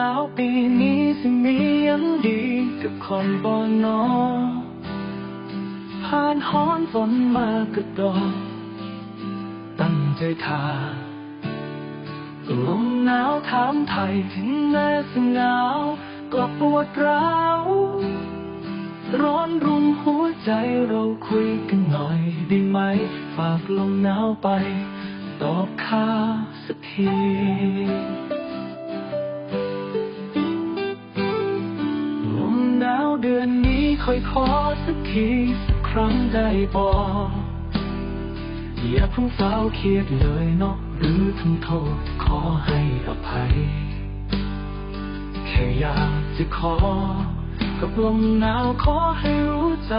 หนาวปีนี้สิมียังดีกับคนบ่นอผ่านฮ้อนฝนมากระดอกตั้งใจทาลมหนาวถามไทยถึงแม้สงาวก็ปวดร้าวร้อนรุมหัวใจเราคุยกันหน่อยได้ไหม ฝากลมหนาวไปตอบข้าสักที เดือนนี้ค่อยขอสักทีสักครั้งได้บอกอย่าเพิ่งเศร้าเครียดเลยเนาะหรือทำโทษขอให้อภัย แค่อยากจะขอ กับลมหนาวขอให้รู้ใจ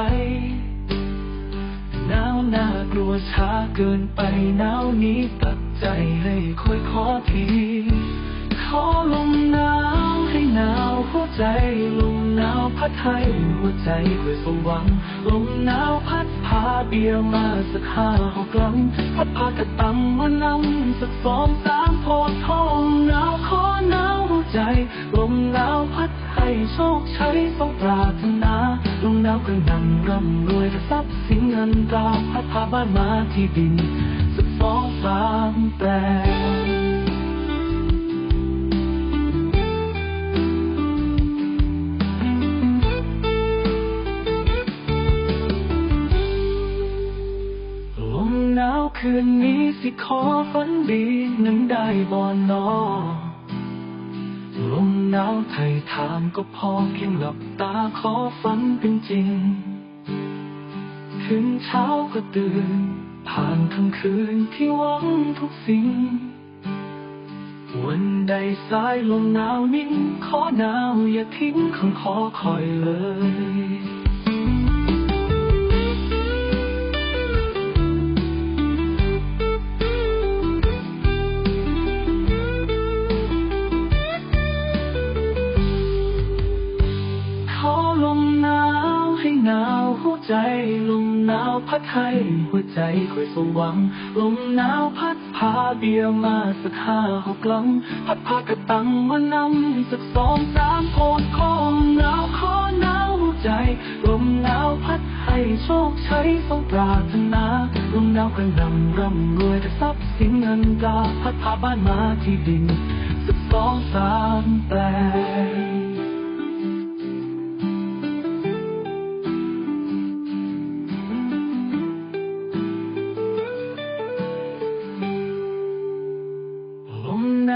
หนาวน่ากลัวช้าเกินไปหนาวนี้ตัดใจให้ค่อยขอที ขอลมหนาว พัดให้หัวใจค่อยสมหวัง ลมหนาวพัดพาเบียร์มาสักห้าหกลัง พัดพากระตังมานำสักสองสามโพดทองหนาวขอหนาวหัวใจ ลมหนาวพัดให้โชคชัยสมปรารถนาลมหนาวกระหนำร่ำรวยทรัพย์สินเงินตราพัดพาบ้านมาที่ดินสักสองสามแปลง คืนนี้สิขอฝันดีนั้นได้บ่นอลมหนาวไทยถามก็พอเพียงหลับตาขอฝันเป็นจริง ถึงเช้าก็ตื่น ผ่านทั้งคืนที่หวังทุกสิ่ง วันใดสายลมหนาวนิ่งขอหนาวอย่าทิ้งคำขอคอยเลย ใจลมหนาวพัดให้หัวใจค่อยสมหวัง ลมหนาวพัดพาเบียมาสักห้าหกลังพัดพากระตังมานำสักสองสามโพดของหนาวขอหนาวหัวใจ ลมหนาวพัดให้โชคชัยสมปรารถนาลมหนาวกระหนำร่ำรวยแต่ทรัพย์สินเงินตราพัดพาบ้านมาที่ดิน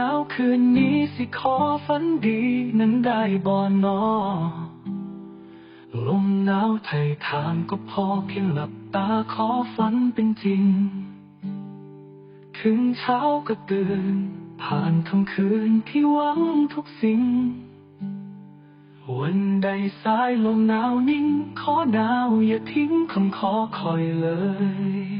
าวคืนนี้สิขอฝันดีนั้นได้บ่อนอ ลมหนาวไทยทานก็พอเพียงหลับตาขอฝันเป็นจริง ถึงเช้าก็ตื่น ผ่านทั้งคืนที่หวังทุกสิ่ง วันใดสายลมหนาวนิ่ง ขอหนาวอย่าทิ้งคำขอคอยเลย